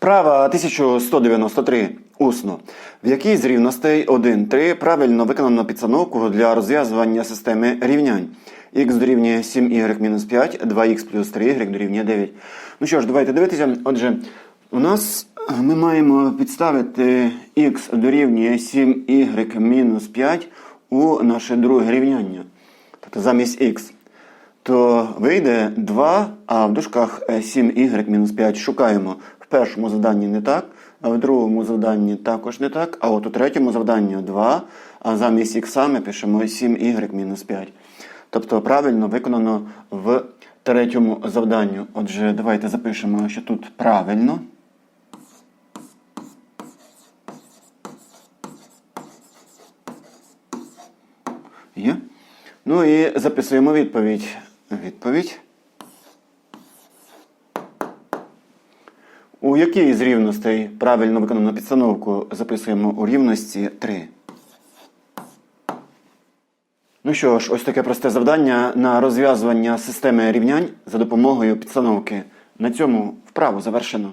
Вправа 1193 усно. В якій з рівностей 1, 3 правильно виконано підстановку для розв'язування системи рівнянь. х дорівнює 7y мінус 5, 2х плюс 3y дорівнює 9. Ну що ж, давайте дивитися. Отже, у нас ми маємо підставити х дорівнює 7y мінус 5 у наше друге рівняння. Тобто замість х то вийде 2, а в дужках 7y мінус 5 шукаємо. Першому завданні не так, а в другому завданні також не так, а от у третьому завданні 2, а замість х ми пишемо 7y-5. Тобто правильно виконано в третьому завданню. Отже, давайте запишемо, що тут правильно. Є. Ну і записуємо відповідь. Відповідь. У якій з рівностей правильно виконану підстановку записуємо у рівності 3. Ну що ж, ось таке просте завдання на розв'язування системи рівнянь за допомогою підстановки. На цьому вправу завершено.